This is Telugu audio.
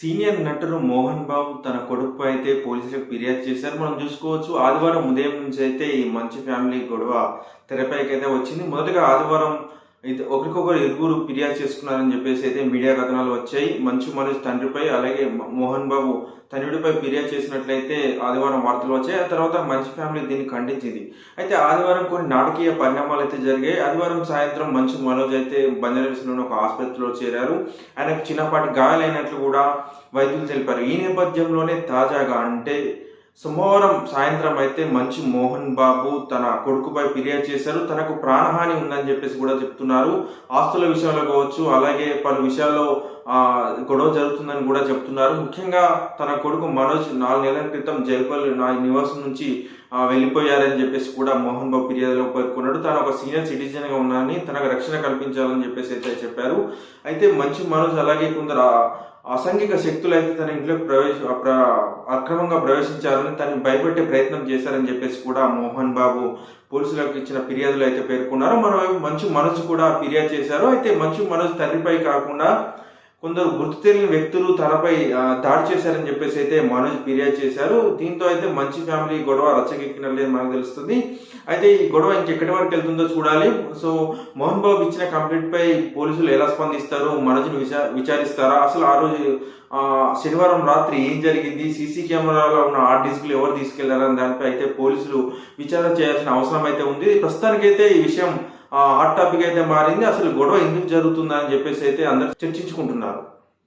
సీనియర్ నటుడు మోహన్ బాబు తన కొడుకు అయితే పోలీసులకు ఫిర్యాదు చేశారు. మనం చూసుకోవచ్చు ఆదివారం ఉదయం నుంచి అయితే ఈ మంచి ఫ్యామిలీ గొడవ తెరపైకి అయితే వచ్చింది. మొదటగా ఆదివారం అయితే ఒకరికొకరు ఇరుగురు ఫిర్యాదు చేసుకున్నారని చెప్పేసి అయితే మీడియా కథనాలు వచ్చాయి. మంచు మనోజ్ తండ్రిపై అలాగే మోహన్ బాబు తండ్రిపై ఫిర్యాదు చేసినట్లయితే ఆదివారం వార్తలు వచ్చాయి. ఆ తర్వాత మంచి ఫ్యామిలీ దీన్ని ఖండించింది. అయితే ఆదివారం కొన్ని నాటకీయ పరిణామాలు అయితే జరిగాయి. ఆదివారం సాయంత్రం మంచు మనోజ్ అయితే బంజారాహిల్స్లోని ఒక ఆసుపత్రిలో చేరారు. ఆయనకు చిన్నపాటి గాయాలైనట్లు కూడా వైద్యులు తెలిపారు. ఈ నేపథ్యంలోనే తాజాగా అంటే సోమవారం సాయంత్రం అయితే మంచి మోహన్ బాబు తన కొడుకుపై ఫిర్యాదు చేశారు. తనకు ప్రాణహాని ఉందని చెప్పేసి కూడా చెప్తున్నారు. ఆస్తుల విషయంలో కావచ్చు అలాగే పలు విషయాల్లో గొడవ జరుగుతుందని కూడా చెప్తున్నారు. ముఖ్యంగా తన కొడుకు మనోజ్ నాలుగు నెలల క్రితం జైపల్లి నా నివాసం నుంచి వెళ్ళిపోయారని చెప్పేసి కూడా మోహన్ బాబు ఫిర్యాదులో పేర్కొన్నాడు. తాను ఒక సీనియర్ సిటిజన్గా ఉన్నానని తనకు రక్షణ కల్పించాలని చెప్పేసి అయితే చెప్పారు. అయితే మంచి మనోజ్ అలాగే కొందరు అసాంఘిక శక్తులు అయితే తన ఇంట్లోకి ప్రవేశ అక్రమంగా ప్రవేశించారని తనని భయపెట్టే ప్రయత్నం చేశారని చెప్పేసి కూడా మోహన్ బాబు పోలీసులకు ఇచ్చిన ఫిర్యాదులు అయితే పేర్కొన్నారు. మరోవైపు మంచు మనోజ్ కూడా ఫిర్యాదు చేశారు. అయితే మంచు మనోజ్ తండ్రిపై కాకుండా కొందరు గుర్తు తెలియని వ్యక్తులు తనపై దాడి చేశారని చెప్పేసి అయితే మనోజ్ ఫిర్యాదు చేశారు. దీంతో అయితే మంచి ఫ్యామిలీ గొడవ రచ్చకెక్కినట్లేదు మనకు తెలుస్తుంది. అయితే ఈ గొడవ ఇంకెక్కడి వరకు వెళ్తుందో చూడాలి. సో మోహన్ బాబు ఇచ్చిన కంప్లైంట్ పై పోలీసులు ఎలా స్పందిస్తారు మనోజ్ని విచా విచారిస్తారా? అసలు ఆ రోజు శనివారం రాత్రి ఏం జరిగింది? సీసీ కెమెరాలో ఉన్న హార్డ్ డిస్క్లు ఎవరు తీసుకెళ్ళారని దానిపై అయితే పోలీసులు విచారణ చేయాల్సిన అవసరం అయితే ఉంది. ప్రస్తుతానికైతే ఈ విషయం హాట్ టాపిక్ అయితే మారింది. అసలు గొడవ ఎందుకు జరుగుతుందా అని చెప్పేసి అయితే అందరు చర్చించుకుంటున్నారు.